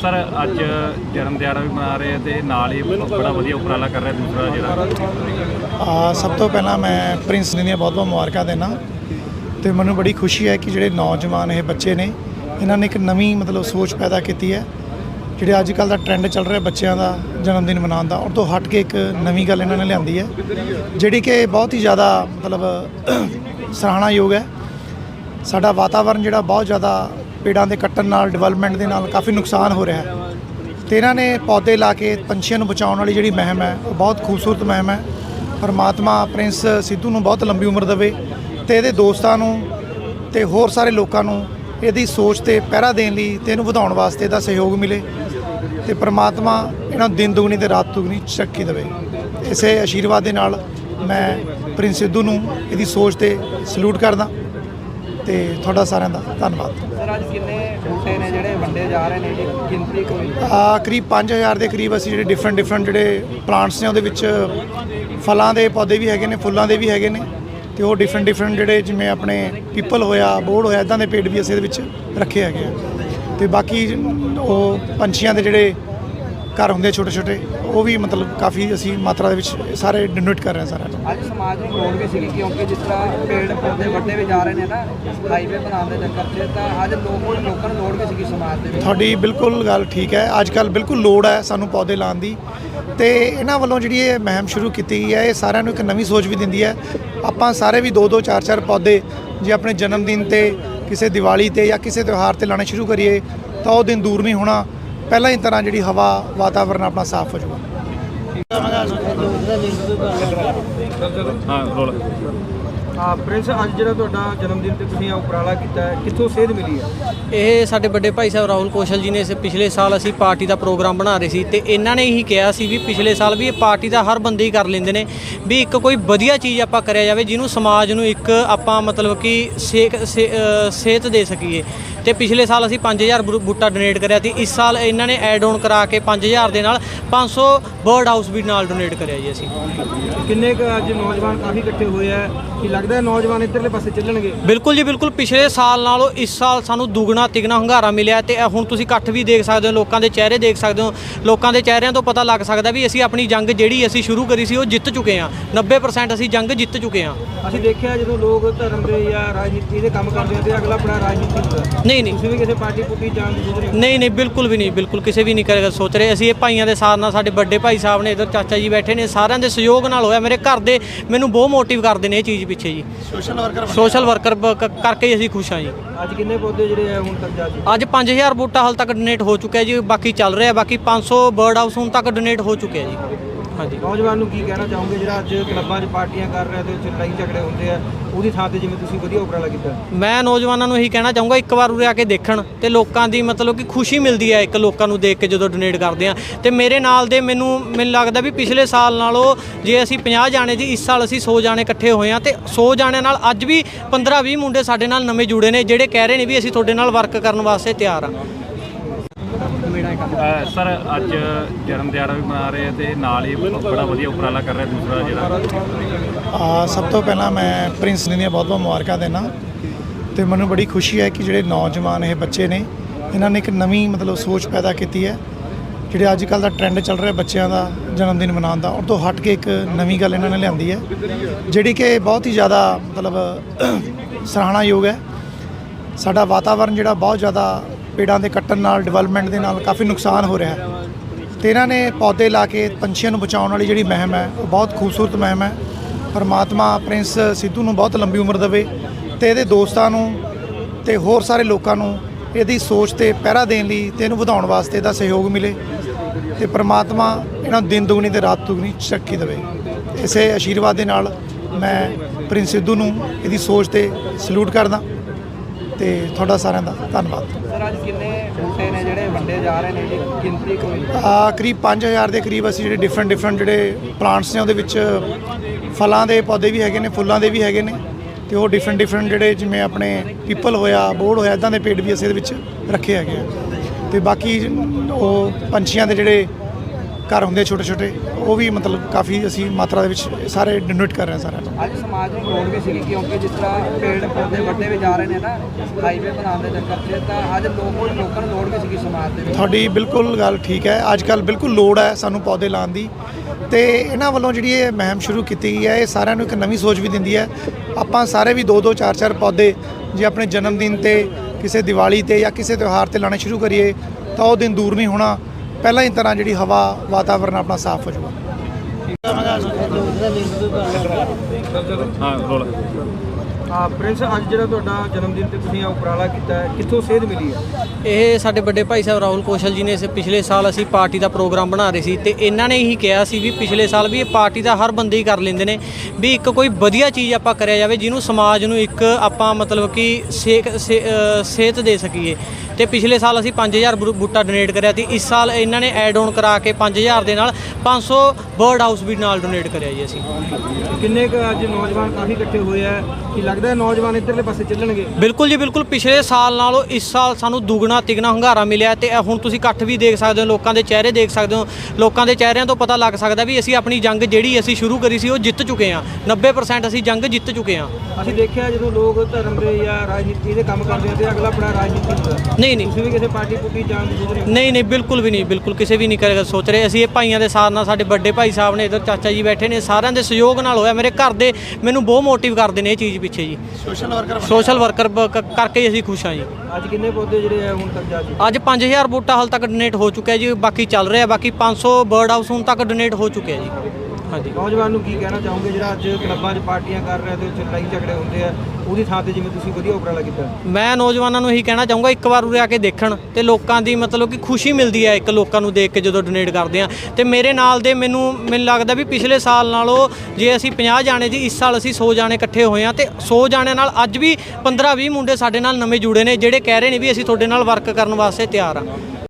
Sir, ਅੱਜ ਜਨਮ ਦਿਹਾੜਾ ਵੀ ਮਨਾ ਰਹੇ ਆ ਤੇ ਨਾਲ ਹੀ ਬੜਾ ਵਧੀਆ ਉਪਰਾਲਾ ਕਰ ਰਿਹਾ ਦੂਸਰਾ ਜਿਹੜਾ। ਸਭ ਤੋਂ ਪਹਿਲਾਂ ਮੈਂ ਪ੍ਰਿੰਸ ਨੇ ਦੀਆਂ ਬਹੁਤ ਬਹੁਤ ਮੁਬਾਰਕਾਂ ਦੇਣਾ ਤੇ ਮੈਨੂੰ ਬੜੀ ਖੁਸ਼ੀ ਹੈ ਕਿ ਜਿਹੜੇ ਨੌਜਵਾਨ ਇਹ ਬੱਚੇ ਨੇ, ਇਹਨਾਂ ਨੇ ਇੱਕ ਨਵੀਂ ਮਤਲਬ ਸੋਚ ਪੈਦਾ ਕੀਤੀ ਹੈ। ਜਿਹੜੇ ਅੱਜ ਕੱਲ ਦਾ ਟ੍ਰੈਂਡ ਚੱਲ ਰਿਹਾ ਬੱਚਿਆਂ ਦਾ ਜਨਮ ਦਿਨ ਮਨਾਉਣ ਦਾ ਉਹ ਤੋਂ ਹਟ ਕੇ ਇੱਕ ਨਵੀਂ ਗੱਲ ਇਹਨਾਂ ਨੇ ਲਿਆਂਦੀ ਹੈ, ਜਿਹੜੀ ਕਿ ਬਹੁਤ ਹੀ ਜ਼ਿਆਦਾ ਮਤਲਬ ਸਰਾਹਨਾਯੋਗ ਹੈ। ਸਾਡਾ ਵਾਤਾਵਰਣ ਜਿਹੜਾ ਬਹੁਤ ਜ਼ਿਆਦਾ ਪੇੜਾਂ ਦੇ ਕੱਟਣ ਨਾਲ ਡਿਵੈਲਪਮੈਂਟ ਦੇ ਨਾਲ ਕਾਫੀ ਨੁਕਸਾਨ ਹੋ ਰਿਹਾ ਹੈ। ਤੇ ਇਹਨਾਂ ਨੇ ਪੌਦੇ ਲਾ ਕੇ ਪੰਛੀਆਂ ਨੂੰ ਬਚਾਉਣ ਵਾਲੀ ਜਿਹੜੀ ਮਹਿਮ ਹੈ, ਉਹ ਬਹੁਤ ਖੂਬਸੂਰਤ ਮਹਿਮ ਹੈ। ਪਰਮਾਤਮਾ, ਪ੍ਰਿੰਸ ਸਿੱਧੂ ਨੂੰ ਬਹੁਤ ਲੰਬੀ ਉਮਰ ਦੇਵੇ ਤੇ ਇਹਦੇ ਦੋਸਤਾਂ ਨੂੰ ਤੇ ਹੋਰ ਸਾਰੇ ਲੋਕਾਂ ਨੂੰ ਇਹਦੀ ਸੋਚ ਤੇ ਪਹਿਰਾ ਦੇਣ ਲਈ ਤੇ ਇਹਨੂੰ ਵਧਾਉਣ ਵਾਸਤੇ ਇਹਦਾ ਸਹਿਯੋਗ ਮਿਲੇ ਤੇ ਪ੍ਰਮਾਤਮਾ ਇਹਨਾਂ ਨੂੰ ਦਿਨ ਦੁਗਣੀ ਤੇ ਰਾਤ ਦੁਗਣੀ ਤਰੱਕੀ ਦੇਵੇ। ਇਸੇ ਆਸ਼ੀਰਵਾਦ ਦੇ ਨਾਲ ਮੈਂ ਪ੍ਰਿੰਸ ਸਿੱਧੂ ਨੂੰ ਇਹਦੀ ਸੋਚ ਤੇ ਸਲੂਟ ਕਰਦਾ। ਤੇ ਤੁਹਾਡਾ ਸਾਰਿਆਂ ਦਾ ਧੰਨਵਾਦ। ਸਰ ਅੱਜ ਕਿੰਨੇ ਬੂਟੇ ਨੇ ਜਿਹੜੇ ਵੰਡੇ ਜਾ ਰਹੇ ਨੇ ਜੀ? ਗਿਣਤੀ ਕੋਈ? ਆ ਕਰੀਬ 5000 ਦੇ ਕਰੀਬ ਅਸੀਂ ਜਿਹੜੇ ਡਿਫਰੈਂਟ ਡਿਫਰੈਂਟ ਜਿਹੜੇ ਪਲਾਂਟਸ ਨੇ ਉਹਦੇ ਵਿੱਚ ਫਲਾਂ ਦੇ ਪੌਦੇ ਵੀ ਹੈਗੇ ਨੇ ਫੁੱਲਾਂ ਦੇ ਵੀ ਹੈਗੇ ਨੇ ਤੇ ਉਹ ਡਿਫਰੈਂਟ ਡਿਫਰੈਂਟ ਜਿਹੜੇ ਜਿਵੇਂ ਆਪਣੇ ਪੀਪਲ ਹੋਇਆ ਬੋੜ ਹੋਇਆ ਇਦਾਂ ਦੇ ਪੇੜ ਵੀ ਅਸੀਂ ਇਹਦੇ ਵਿੱਚ ਰੱਖੇ ਹੈਗੇ ਆ। ਤੇ ਬਾਕੀ ਉਹ ਪੰਛੀਆਂ ਦੇ ਜਿਹੜੇ ਘਰ ਹੁੰਦੇ ਛੋਟੇ ਛੋਟੇ ਉਹ ਵੀ ਮਤਲਬ ਕਾਫੀ ਅਸੀਂ ਮਾਤਰਾ ਦੇ ਵਿੱਚ ਸਾਰੇ ਡੋਨੇਟ ਕਰ ਰਹੇ ਹਾਂ ਸਾਰਾ। ਅੱਜ ਸਮਾਜ ਨੂੰ ਲੋੜ ਵੀ ਸੀਗੀ ਕਿਉਂਕਿ ਜਿਸ ਤਰ੍ਹਾਂ ਪੇੜ ਪੌਦੇ ਵੱਡੇ ਵੀ ਜਾ ਰਹੇ ਨੇ ਨਾ ਹਾਈਵੇ ਬਣਾਉਣ ਦੇ ਚੱਕਰ 'ਚ ਤਾਂ ਅੱਜ ਲੋਕ ਲੋਕਾਂ ਨੂੰ ਲੋੜ ਵੀ ਸੀਗੀ ਸਮਾਜ ਦੇ ਵਿੱਚ। ਤੁਹਾਡੀ ਬਿਲਕੁਲ ਗੱਲ ਠੀਕ ਹੈ। ਅੱਜ ਕੱਲ ਬਿਲਕੁਲ ਲੋੜ ਹੈ ਸਾਨੂੰ ਪੌਦੇ ਲਾਉਣ ਦੀ। ਤੇ ਇਹਨਾਂ ਵੱਲੋਂ ਜਿਹੜੀ ਇਹ ਮੁਹਿੰਮ ਸ਼ੁਰੂ ਕੀਤੀ ਗਈ ਹੈ ਇਹ ਸਾਰਿਆਂ ਨੂੰ ਇੱਕ ਨਵੀਂ ਸੋਚ ਵੀ ਦਿੰਦੀ ਹੈ। ਆਪਾਂ ਸਾਰੇ ਵੀ ਦੋ ਦੋ ਚਾਰ ਚਾਰ ਪੌਦੇ ਜੇ ਆਪਣੇ ਜਨਮ ਦਿਨ ਤੇ ਕਿਸੇ ਦੀਵਾਲੀ ਤੇ ਜਾਂ ਕਿਸੇ ਤਿਉਹਾਰ ਤੇ ਲਾਣੇ ਸ਼ੁਰੂ ਕਰੀਏ ਤਾਂ ਉਹ ਦਿਨ ਦੂਰ ਨਹੀਂ ਹੋਣਾ। ਪਹਿਲਾਂ ਹੀ ਤਰ੍ਹਾਂ ਜਿਹੜੀ ਹਵਾ ਵਾਤਾਵਰਨ ਆਪਣਾ ਸਾਫ਼ ਹੋ ਜਾਊਗਾ। ਹਾਂ ਰੋਲ ਪ੍ਰਿੰਸ ਅੱਜ ਜਿਹੜਾ ਤੁਹਾਡਾ ਜਨਮ ਦਿਨ ਤੇ ਤੁਸੀਂ ਉਪਰਾਲਾ ਕੀਤਾ ਹੈ ਕਿੱਥੋਂ ਸੇਧ ਮਿਲੀ ਹੈ? ਇਹ ਸਾਡੇ ਵੱਡੇ ਭਾਈ ਸਾਹਿਬ ਰਾਹੁਲ ਕੌਸ਼ਲ ਜੀ ਨੇ ਇਸ ਪਿਛਲੇ ਸਾਲ ਅਸੀਂ ਪਾਰਟੀ ਦਾ ਪ੍ਰੋਗਰਾਮ ਬਣਾ ਰਹੇ ਸੀ ਤੇ ਇਹਨਾਂ ਨੇ ਇਹੀ ਕਿਹਾ ਸੀ ਵੀ ਪਿਛਲੇ ਸਾਲ ਵੀ ਇਹ ਪਾਰਟੀ ਦਾ ਹਰ ਬੰਦੇ ਹੀ ਕਰ ਲੈਂਦੇ ਨੇ ਵੀ ਇੱਕ ਕੋਈ ਵਧੀਆ ਚੀਜ਼ ਆਪਾਂ ਕਰਿਆ ਜਾਵੇ ਜਿਹਨੂੰ ਸਮਾਜ ਨੂੰ ਇੱਕ ਆਪਾਂ ਮਤਲਬ ਕਿ ਸੇਕ ਸੇ- ਅ, ਸੇਧ ਦੇ ਸਕੀਏ। ਤੇ ਪਿਛਲੇ ਸਾਲ ਅਸੀਂ 5000 ਬੂ- ਬੂਟਾ ਡੋਨੇਟ ਕਰਿਆ ਸੀ ਇਸ ਸਾਲ ਇਹਨਾਂ ਨੇ ਐਡ ਆਨ ਕਰਾ ਕੇ 5000 ਦੇ ਨਾਲ 500 ਬਰਡ ਹਾਊਸ ਵੀ ਨਾਲ ਡੋਨੇਟ ਕਰਿਆ ਜੀ ਅਸੀਂ। ਕਿੰਨੇ ਕੁ ਅੱਜ ਨੌਜਵਾਨ ਕਾਫੀ ਇਕੱਠੇ ਹੋਏ ਆ ਕੀ ਲੱਗਦਾ ਹੈ ਨੌਜਵਾਨ ਇੱਧਰਲੇ ਪਾਸੇ ਚੱਲਣਗੇ? ਬਿਲਕੁਲ ਜੀ ਬਿਲਕੁਲ। ਪਿਛਲੇ ਸਾਲ ਨਾਲੋਂ ਇਸ ਸਾਲ ਸਾਨੂੰ ਦੁੱਗਣਾ ਤਿਗਣਾ ਹੰਗਾਰਾ ਮਿਲਿਆ ਤੇ ਹੁਣ ਤੁਸੀਂ ਇਕੱਠ ਵੀ ਦੇਖ ਸਕਦੇ ਹੋ ਲੋਕਾਂ ਦੇ ਚਿਹਰੇ ਦੇਖ ਸਕਦੇ ਹੋ। ਲੋਕਾਂ ਦੇ ਚਿਹਰਿਆਂ ਤੋਂ ਪਤਾ ਲੱਗ ਸਕਦਾ ਵੀ ਅਸੀਂ ਆਪਣੀ ਜੰਗ ਜਿਹੜੀ ਅਸੀਂ ਸ਼ੁਰੂ ਕਰੀ ਸੀ ਉਹ ਜਿੱਤ ਚੁੱਕੇ ਹਾਂ। 90% ਅਸੀਂ ਜੰਗ ਜਿੱਤ ਚੁੱਕੇ ਹਾਂ। ਅਸੀਂ ਦੇਖਿਆ ਜਦੋਂ ਲੋਕ ਧਰਮ ਦੇ ਜਾਂ ਰਾਜਨੀਤੀ ਦੇ ਕੰਮ ਕਰਦੇ ਆ ਤੇ ਅਗਲਾ ਆਪਣਾ ਰਾਜਨੀਤੀ ਹੁੰਦਾ ਨਹੀਂ ਨਹੀਂ। ਤੁਸੀਂ ਵੀ ਕਿਸੇ ਪਾਰਟੀ ਪੁੱਟੀ ਜਾਣ ਦੀ ਸੋਚ ਰਹੇ? ਨਹੀਂ ਨਹੀਂ ਬਿਲਕੁਲ ਵੀ ਨਹੀਂ ਬਿਲਕੁਲ ਕਿਸੇ ਵੀ ਨਹੀਂ ਕਰੇਗਾ ਸੋਚ ਰਹੇ। ਅਸੀਂ ਇਹ ਭਾਈਆਂ ਦੇ ਸਾਥ ਨਾਲ ਸਾਡੇ ਵੱਡੇ ਭਾਈ ਸਾਹਿਬ ਨੇ ਇਧਰ ਚਾਚਾ ਜੀ ਬੈਠੇ ਨੇ ਸਾਰਿਆਂ ਦੇ ਸਹਿਯੋਗ ਨਾਲ ਹੋਇਆ। ਮੇਰੇ ਘਰ ਦੇ ਮੈਨੂੰ ਬਹੁਤ ਮੋਟਿਵ ਕਰਦੇ ਨੇ ਇਹ ਚੀਜ਼ ਪਿੱਛੇ ਜੀ। ਸੋਸ਼ਲ ਵਰਕਰ ਸੋਸ਼ਲ ਵਰਕਰ ਕਰਕੇ ਹੀ ਅਸੀਂ ਖੁਸ਼ ਹਾਂ ਜੀ। ਅੱਜ ਕਿੰਨੇ ਪੌਦੇ ਜਿਹੜੇ ਆ ਹੁਣ ਤੱਕ ਜਾ ਚੁੱਕੇ ਅੱਜ 5000 ਬੂਟਾ ਹਾਲ ਤੱਕ ਡੋਨੇਟ ਹੋ ਚੁੱਕਿਆ ਜੀ ਬਾਕੀ ਚੱਲ ਰਿਹਾ ਬਾਕੀ 500 ਬਰਡ ਹਾਊਸ ਹੁਣ ਤੱਕ ਡੋਨੇਟ ਹੋ ਚੁੱਕਿਆ ਜੀ। ਹਾਂਜੀ। ਨੌਜਵਾਨ ਨੂੰ ਕੀ ਕਹਿਣਾ ਚਾਹੋਗੇ? ਜਿਹੜਾ ਅੱਜ ਕਲੱਬਾਂ 'ਚ ਪਾਰਟੀਆਂ ਕਰ ਰਿਹਾ ਤੇ ਉੱਥੇ ਲੜਾਈ ਝਗੜੇ ਹੁੰਦੇ ਆ ਉਹਦੀ ਥਾਂ ਤੇ ਜਿਵੇਂ ਤੁਸੀਂ ਵਧੀਆ ਉਪਰਾਲਾ ਕੀਤਾ। ਮੈਂ ਨੌਜਵਾਨਾਂ ਨੂੰ ਇਹੀ ਕਹਿਣਾ ਚਾਹੂੰਗਾ ਇੱਕ ਵਾਰ ਉਰੇ ਆ ਕੇ ਦੇਖਣ ਤੇ ਲੋਕਾਂ ਦੀ ਮਤਲਬ ਕਿ ਖੁਸ਼ੀ ਮਿਲਦੀ ਹੈ ਇੱਕ ਲੋਕਾਂ ਨੂੰ ਦੇਖ ਕੇ ਜਦੋਂ ਡੋਨੇਟ ਕਰਦੇ ਆ ਤੇ ਮੇਰੇ ਨਾਲ ਦੇ ਮੈਨੂੰ ਮੈਨੂੰ ਲੱਗਦਾ ਵੀ ਪਿਛਲੇ ਸਾਲ ਨਾਲੋਂ ਜੇ ਅਸੀਂ 50 ਜਾਣੇ ਸੀ ਇਸ ਸਾਲ ਅਸੀਂ 100 ਜਾਣੇ ਇਕੱਠੇ ਹੋਏ ਆ ਤੇ 100 ਜਾਣਿਆਂ ਨਾਲ ਅੱਜ ਵੀ 15 20 ਮੁੰਡੇ ਸਾਡੇ ਨਾਲ ਨਵੇਂ ਜੁੜੇ ਨੇ ਜਿਹੜੇ ਕਹਿ ਰਹੇ ਨੇ ਵੀ ਅਸੀਂ ਤੁਹਾਡੇ ਨਾਲ ਵਰਕ ਕਰਨ ਵਾਸਤੇ ਤਿਆਰ ਆ ਸਰ, ਅੱਜ ਜਨਮ ਦਿਹਾੜਾ ਵੀ ਮਨਾ ਰਹੇ ਆ ਤੇ ਨਾਲ ਹੀ ਬੜਾ ਵਧੀਆ ਉਪਰਾਲਾ ਕਰ ਰਿਹਾ ਦੂਸਰਾ ਜਿਹੜਾ। ਆ, ਸਭ ਤੋਂ ਪਹਿਲਾਂ ਮੈਂ ਪ੍ਰਿੰਸ ਨੇ ਦੀਆਂ ਬਹੁਤ ਬਹੁਤ ਮੁਬਾਰਕਾਂ ਦੇਣਾ ਤੇ ਮੈਨੂੰ ਬੜੀ ਖੁਸ਼ੀ ਹੈ ਕਿ ਜਿਹੜੇ ਨੌਜਵਾਨ ਇਹ ਬੱਚੇ ਨੇ, ਇਹਨਾਂ ਨੇ ਇੱਕ ਨਵੀਂ ਮਤਲਬ ਸੋਚ ਪੈਦਾ ਕੀਤੀ ਹੈ। ਜਿਹੜੇ ਅੱਜ ਕੱਲ ਦਾ ਟ੍ਰੈਂਡ ਚੱਲ ਰਿਹਾ ਬੱਚਿਆਂ ਦਾ ਜਨਮ ਦਿਨ ਮਨਾਉਣ ਦਾ ਉਹ ਤੋਂ ਹਟ ਕੇ ਇੱਕ ਨਵੀਂ ਗੱਲ ਇਹਨਾਂ ਨੇ ਲਿਆਂਦੀ ਹੈ, ਜਿਹੜੀ ਕਿ ਬਹੁਤ ਹੀ ਜ਼ਿਆਦਾ ਮਤਲਬ ਸਰਾਹਣਾ ਯੋਗ ਹੈ। ਸਾਡਾ ਵਾਤਾਵਰਣ ਜਿਹੜਾ ਬਹੁਤ ਜ਼ਿਆਦਾ ਪੇੜਾਂ ਦੇ ਕੱਟਣ ਨਾਲ ਡਿਵੈਲਪਮੈਂਟ ਦੇ ਨਾਲ ਕਾਫੀ ਨੁਕਸਾਨ ਹੋ ਰਿਹਾ ਹੈ। ਤੇ ਇਹਨਾਂ ਨੇ ਪੌਦੇ ਲਾ ਕੇ ਪੰਛੀਆਂ ਨੂੰ ਬਚਾਉਣ ਵਾਲੀ ਜਿਹੜੀ ਮਹਿਮ ਹੈ, ਉਹ ਬਹੁਤ ਖੂਬਸੂਰਤ ਮਹਿਮ ਹੈ। ਪਰਮਾਤਮਾ ਪ੍ਰਿੰਸ ਸਿੱਧੂ ਨੂੰ ਬਹੁਤ ਲੰਬੀ ਉਮਰ ਦੇਵੇ ਤੇ ਇਹਦੇ ਦੋਸਤਾਂ ਨੂੰ ਤੇ ਹੋਰ ਸਾਰੇ ਲੋਕਾਂ ਨੂੰ ਇਹਦੀ ਸੋਚ ਤੇ ਪਹਿਰਾ ਦੇਣ ਲਈ ਤੇ ਇਹਨੂੰ ਵਧਾਉਣ ਵਾਸਤੇ ਇਹਦਾ ਸਹਿਯੋਗ ਮਿਲੇ ਤੇ ਪ੍ਰਮਾਤਮਾ ਇਹਨਾਂ ਨੂੰ ਦਿਨ ਦੁਗਣੀ ਤੇ ਰਾਤ ਦੁਗਣੀ ਤਰੱਕੀ ਦੇਵੇ। ਇਸੇ ਆਸ਼ੀਰਵਾਦ ਦੇ ਨਾਲ ਮੈਂ ਪ੍ਰਿੰਸ ਸਿੱਧੂ ਨੂੰ ਇਹਦੀ ਸੋਚ ਤੇ ਸਲੂਟ ਕਰਦਾ। ਤੇ ਤੁਹਾਡਾ ਸਾਰਿਆਂ ਦਾ ਧੰਨਵਾਦ। ਸਰ ਅੱਜ ਕਿੰਨੇ ਬੂਟੇ ਨੇ ਜਿਹੜੇ ਵੰਡੇ ਜਾ ਰਹੇ ਨੇ? ਜੀ ਗਿਣਤੀ ਕੋਈ? ਆ ਕਰੀਬ 5000 ਦੇ ਕਰੀਬ ਅਸੀਂ ਜਿਹੜੇ ਡਿਫਰੈਂਟ ਡਿਫਰੈਂਟ ਜਿਹੜੇ ਪਲਾਂਟਸ ਨੇ ਉਹਦੇ ਵਿੱਚ ਫਲਾਂ ਦੇ ਪੌਦੇ ਵੀ ਹੈਗੇ ਨੇ ਫੁੱਲਾਂ ਦੇ ਵੀ ਹੈਗੇ ਨੇ ਤੇ ਉਹ ਡਿਫਰੈਂਟ ਡਿਫਰੈਂਟ ਜਿਹੜੇ ਜਿਵੇਂ ਆਪਣੇ ਪੀਪਲ ਹੋਇਆ ਬੋੜ ਹੋਇਆ ਇਦਾਂ ਦੇ ਪੇੜ ਵੀ ਅਸੀਂ ਇਹਦੇ ਵਿੱਚ ਰੱਖੇ ਹੈਗੇ ਆ। ਤੇ ਬਾਕੀ ਉਹ ਪੰਛੀਆਂ ਦੇ ਜਿਹੜੇ ਘਰ ਹੁੰਦੇ ਛੋਟੇ ਛੋਟੇ ਉਹ ਵੀ ਮਤਲਬ ਕਾਫੀ ਅਸੀਂ ਮਾਤਰਾ ਦੇ ਵਿੱਚ ਸਾਰੇ ਡੋਨੇਟ ਕਰ ਰਹੇ ਹਾਂ ਸਾਰਿਆਂ ਨੂੰ। ਅੱਜ ਸਮਾਜ ਨੂੰ ਲੋੜ ਵੀ ਸੀਗੀ ਕਿਉਂਕਿ ਜਿਸ ਤਰ੍ਹਾਂ ਪੇੜ ਪੌਦੇ ਵੱਡੇ ਵੀ ਜਾ ਰਹੇ ਨੇ ਨਾ ਹਾਈਵੇ ਬਣਾਉਣ ਦੇ ਚੱਕਰ 'ਚ ਤਾਂ ਅੱਜ ਲੋਕ ਲੋਕਾਂ ਨੂੰ ਲੋੜ ਵੀ ਸੀਗੀ ਸਮਾਜ ਦੇ ਵਿੱਚ। ਤੁਹਾਡੀ ਬਿਲਕੁਲ ਗੱਲ ਠੀਕ ਹੈ। ਅੱਜ ਕੱਲ ਬਿਲਕੁਲ ਲੋੜ ਹੈ ਸਾਨੂੰ ਪੌਦੇ ਲਾਉਣ ਦੀ। ਤੇ ਇਹਨਾਂ ਵੱਲੋਂ ਜਿਹੜੀ ਇਹ ਮੁਹਿੰਮ ਸ਼ੁਰੂ ਕੀਤੀ ਗਈ ਹੈ ਇਹ ਸਾਰਿਆਂ ਨੂੰ ਇੱਕ ਨਵੀਂ ਸੋਚ ਵੀ ਦਿੰਦੀ ਹੈ। ਆਪਾਂ ਸਾਰੇ ਵੀ ਦੋ ਦੋ ਚਾਰ ਚਾਰ ਪੌਦੇ ਜੇ ਆਪਣੇ ਜਨਮ ਦਿਨ ਤੇ ਕਿਸੇ ਦੀਵਾਲੀ ਤੇ ਜਾਂ ਕਿਸੇ ਤਿਉਹਾਰ ਤੇ ਲਾਣੇ ਸ਼ੁਰੂ ਕਰੀਏ ਤਾਂ ਉਹ ਦਿਨ ਦੂਰ ਨਹੀਂ ਹੋਣਾ। ਪਹਿਲਾਂ ਹੀ ਤਰ੍ਹਾਂ ਜਿਹੜੀ ਹਵਾ ਵਾਤਾਵਰਨ ਆਪਣਾ ਸਾਫ਼ ਹੋ ਜਾਊਗਾ। ਹਾਂ ਹਾਂ ਪ੍ਰਿੰਸ ਅੱਜ ਜਿਹੜਾ ਤੁਹਾਡਾ ਜਨਮ ਦਿਨ ਤੇ ਤੁਸੀਂ ਆ ਉਪਰਾਲਾ ਕੀਤਾ ਹੈ ਕਿੱਥੋਂ ਸੇਧ ਮਿਲੀ ਹੈ? ਇਹ ਸਾਡੇ ਵੱਡੇ ਭਾਈ ਸਾਹਿਬ ਰਾਹੁਲ ਕੋਸ਼ਲ ਜੀ ਨੇ ਇਸ ਪਿਛਲੇ ਸਾਲ ਅਸੀਂ ਪਾਰਟੀ ਦਾ ਪ੍ਰੋਗਰਾਮ ਬਣਾ ਰਹੇ ਸੀ ਤੇ ਇਹਨਾਂ ਨੇ ਇਹੀ ਕਿਹਾ ਸੀ ਵੀ ਪਿਛਲੇ ਸਾਲ ਵੀ ਇਹ ਪਾਰਟੀ ਦਾ ਹਰ ਬੰਦੇ ਹੀ ਕਰ ਲੈਂਦੇ ਨੇ ਵੀ ਇੱਕ ਕੋਈ ਵਧੀਆ ਚੀਜ਼ ਆਪਾਂ ਕਰਿਆ ਜਾਵੇ ਜਿਹਨੂੰ ਸਮਾਜ ਨੂੰ ਇੱਕ ਆਪਾਂ ਮਤਲਬ ਕਿ ਸੇਕ ਸੇ- ਅ, ਸਿਹਤ ਦੇ ਸਕੀਏ। ਤੇ ਪਿਛਲੇ ਸਾਲ ਅਸੀਂ 5000 ਬਰੂ- ਬੂਟਾ ਡੋਨੇਟ ਕਰਿਆ ਸੀ ਇਸ ਸਾਲ ਇਹਨਾਂ ਨੇ ਐਡ ਆਨ ਕਰਾ ਕੇ 5000 ਦੇ ਨਾਲ 500 ਬਰਡ ਹਾਊਸ ਵੀ ਨਾਲ ਡੋਨੇਟ ਕਰਿਆ ਜੀ ਅਸੀਂ। ਕਿੰਨੇ ਕੁ ਅੱਜ ਨੌਜਵਾਨ ਕਾਫੀ ਇਕੱਠੇ ਹੋਏ ਆ ਕੀ ਲੱਗਦਾ ਨੌਜਵਾਨ ਇੱਧਰਲੇ ਪਾਸੇ ਚੱਲਣਗੇ? ਬਿਲਕੁਲ ਜੀ ਬਿਲਕੁਲ। ਪਿਛਲੇ ਸਾਲ ਨਾਲੋਂ ਇਸ ਸਾਲ ਸਾਨੂੰ ਦੁੱਗਣਾ ਤਿਗਣਾ ਹੰਗਾਰਾ ਮਿਲਿਆ ਤੇ ਹੁਣ ਤੁਸੀਂ ਇਕੱਠ ਵੀ ਦੇਖ ਸਕਦੇ ਹੋ ਲੋਕਾਂ ਦੇ ਚਿਹਰੇ ਦੇਖ ਸਕਦੇ ਹੋ। ਲੋਕਾਂ ਦੇ ਚਿਹਰਿਆਂ ਤੋਂ ਪਤਾ ਲੱਗ ਸਕਦਾ ਵੀ ਅਸੀਂ ਆਪਣੀ ਜੰਗ ਜਿਹੜੀ ਅਸੀਂ ਸ਼ੁਰੂ ਕਰੀ ਸੀ ਉਹ ਜਿੱਤ ਚੁੱਕੇ ਹਾਂ। 90% ਅਸੀਂ ਜੰਗ ਜਿੱਤ ਚੁੱਕੇ ਹਾਂ। ਅਸੀਂ ਦੇਖਿਆ ਜਦੋਂ ਲੋਕ ਧਰਮ ਦੇ ਜਾਂ ਰਾਜਨੀਤੀ ਦੇ ਕੰਮ ਕਰਦੇ ਆ ਤੇ ਅਗਲਾ ਆਪਣਾ ਰਾਜਨੀਤੀ ਹੁੰਦਾ। ਨਹੀਂ ਨਹੀਂ। ਤੁਸੀਂ ਵੀ ਕਿਸੇ ਪਾਰਟੀ ਪੁੱਟੀ ਜਾਣ ਦੀ ਹੋ? ਨਹੀਂ ਨਹੀਂ ਬਿਲਕੁਲ ਵੀ ਨਹੀਂ ਬਿਲਕੁਲ ਕਿਸੇ ਵੀ ਨਹੀਂ ਕਰੇਗਾ ਸੋਚ ਰਹੇ। ਅਸੀਂ ਇਹ ਭਾਈਆਂ ਦੇ ਸਾਥ ਨਾਲ ਸਾਡੇ ਵੱਡੇ ਭਾਈ ਸਾਹਿਬ ਨੇ ਇਧਰ ਚਾਚਾ ਜੀ ਬੈਠੇ ਨੇ ਸਾਰਿਆਂ ਦੇ ਸਹਿਯੋਗ ਨਾਲ ਹੋਇਆ। ਮੇਰੇ ਘਰ ਦੇ ਮੈਨੂੰ ਬਹੁਤ ਮੋਟਿਵ ਕਰਦੇ ਨੇ ਇਹ ਚੀਜ਼ ਪਿੱਛੇ ਜੀ ਸੋਸ਼ਲ ਵਰਕਰ ਸੋਸ਼ਲ ਵਰਕਰ ਕਰਕੇ ਹੀ ਅਸੀਂ ਖੁਸ਼ ਹਾਂ ਜੀ। ਅੱਜ ਕਿੰਨੇ ਪੌਦੇ ਜਿਹੜੇ ਆ ਹੁਣ ਤੱਕ ਜਾ ਚੁੱਕੇ? ਅੱਜ 5000 ਬੂਟਾ ਹਾਲ ਤੱਕ ਡੋਨੇਟ ਹੋ ਚੁੱਕਿਆ ਜੀ ਬਾਕੀ ਚੱਲ ਰਿਹਾ ਬਾਕੀ 500 ਬਰਡ ਹਾਊਸ ਹੁਣ ਤੱਕ ਡੋਨੇਟ ਹੋ ਚੁੱਕਿਆ ਜੀ। ਹਾਂਜੀ। ਨੌਜਵਾਨ ਨੂੰ ਕੀ ਕਹਿਣਾ ਚਾਹੋਗੇ? ਜਿਹੜਾ ਅੱਜ ਕਲੱਬਾਂ 'ਚ ਪਾਰਟੀਆਂ ਕਰ ਰਿਹਾ ਤੇ ਲੜਾਈ ਝਗੜੇ ਹੁੰਦੇ ਆ ਉਹਦੀ ਥਾਂ ਤੇ ਜਿਵੇਂ ਤੁਸੀਂ ਵਧੀਆ ਉਪਰਾਲਾ ਕੀਤਾ। ਮੈਂ ਨੌਜਵਾਨਾਂ ਨੂੰ ਇਹੀ ਕਹਿਣਾ ਚਾਹੂੰਗਾ ਇੱਕ ਵਾਰ ਉਰੇ ਆ ਕੇ ਦੇਖਣ ਤੇ ਲੋਕਾਂ ਦੀ ਮਤਲਬ ਕਿ ਖੁਸ਼ੀ ਮਿਲਦੀ ਹੈ ਇੱਕ ਲੋਕਾਂ ਨੂੰ ਦੇਖ ਕੇ ਜਦੋਂ ਡੋਨੇਟ ਕਰਦੇ ਆ। ਤੇ ਮੇਰੇ ਨਾਲ ਦੇ ਮੈਨੂੰ ਮੈਨੂੰ ਲੱਗਦਾ ਵੀ ਪਿਛਲੇ ਸਾਲ ਨਾਲੋਂ ਜੇ ਅਸੀਂ 50 ਜਾਣੇ ਸੀ ਇਸ ਸਾਲ ਅਸੀਂ 100 ਜਾਣੇ ਇਕੱਠੇ ਹੋਏ ਆ ਤੇ 100 ਜਾਣਿਆਂ ਨਾਲ ਅੱਜ ਵੀ 15 20 ਮੁੰਡੇ ਸਾਡੇ ਨਾਲ ਨਵੇਂ ਜੁੜੇ ਨੇ ਜਿਹੜੇ ਕਹਿ ਰਹੇ ਨੇ ਵੀ ਅਸੀਂ ਤੁਹਾਡੇ ਨਾਲ ਵਰਕ ਕਰਨ ਵਾਸਤੇ ਤਿਆਰ ਆ।